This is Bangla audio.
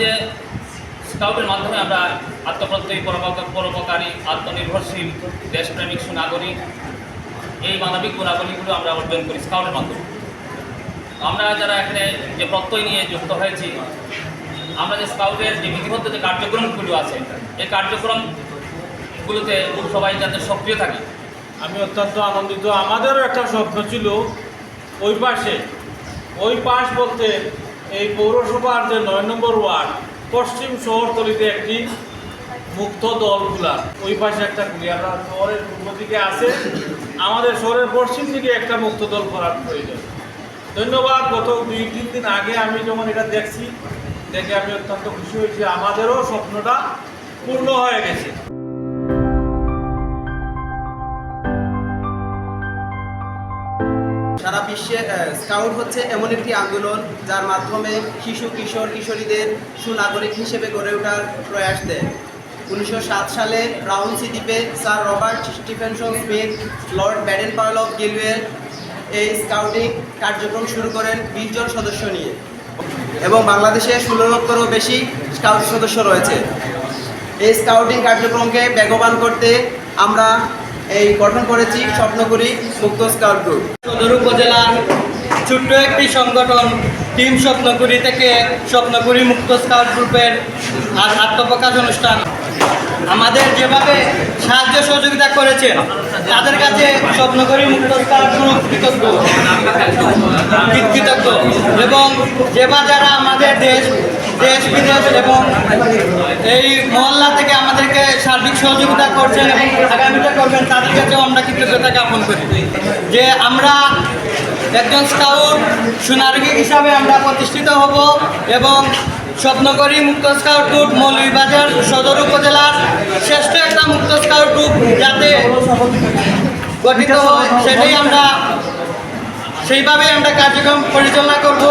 যে স্কাউটের মাধ্যমে আমরা আত্মপ্রত্যয়ী পরোপকারী, আত্মনির্ভরশীল, দেশপ্রেমিক, সুনাগরিক এই মানবিক গুণাবলীগুলো আমরা অর্জন করি স্কাউটের মাধ্যমে। আমরা যারা এখানে যে প্রত্যয় নিয়ে যুক্ত হয়েছি, আমরা যে স্কাউটের যে বিধিবদ্ধ যে কার্যক্রমগুলো আছে, এই কার্যক্রমগুলোতে সবাই যাতে সক্রিয় থাকে। আমি অত্যন্ত আনন্দিত। আমাদেরও একটা স্বপ্ন ছিল, ওই পাশে, ওই পাশ বলতে এই পৌরসভার যে নয় নম্বর ওয়ার্ড, পশ্চিম শহরতলিতে একটি মুক্ত দলগুলা ওই পাশে একটা খুলি আমরা শহরের পূর্ব দিকে আছে। আমাদের শহরের পশ্চিম দিকে একটা মুক্ত দল করার প্রয়োজন। ধন্যবাদ, গত দুই, তিন দিন আগে আমি যখন এটা দেখছি, দেখে আমি অত্যন্ত খুশি হয়েছি। আমাদেরও স্বপ্নটা পূর্ণ হয়ে গেছে। সারা বিশ্বে স্কাউট হচ্ছে এমন একটি আন্দোলন যার মাধ্যমে শিশু, কিশোর, কিশোরীদের সুনাগরিক হিসেবে গড়ে ওঠার প্রয়াস দেয়। উনিশশো সাত সালে ব্রাউনসি দ্বীপে Sir Robert Stephenson Smyth, Lord Baden Powell of Gilwell এই স্কাউটিং কার্যক্রম শুরু করেন বিশ জন সদস্য নিয়ে এবং বাংলাদেশে ষোলো লক্ষেরও বেশি স্কাউট সদস্য রয়েছে। এই স্কাউটিং কার্যক্রমকে বেগবান করতে আমরা এই গঠন করেছি স্বপ্নপুরী মুক্ত স্কাউট গ্রুপ। সদর উপজেলার ছোট্ট একটি সংগঠন, টিম স্বপ্নপুরী থেকে স্বপ্নপুরী মুক্ত স্কাউট গ্রুপের আর আত্মপ্রকাশ অনুষ্ঠান। আমাদের যেভাবে সাহায্য সহযোগিতা করেছেন, তাদের কাছে স্বপ্নপুরী মুক্ত স্কাউট গ্রুপ কৃতজ্ঞ। কৃতজ্ঞ। এবং যেবা যারা আমাদের দেশ দেশ, বিদেশ এবং এই মহল্লা থেকে আমাদেরকে সার্বিক সহযোগিতা করছেন এবং আগামীটা করবেন, তাদের কাছেও আমরা কৃতজ্ঞতা জ্ঞাপন করি। যে আমরা একজন স্কাউট সোনারগি হিসাবে আমরা প্রতিষ্ঠিত হব এবং স্বপ্নকরী মুক্ত স্কাউট গ্রুপ মৌলভীবাজার সদর উপজেলার শ্রেষ্ঠ একটা মুক্ত স্কাউট গ্রুপ যাতে গঠিত হয়, সেটাই আমরা সেইভাবে আমরা কার্যক্রম পরিচালনা করব।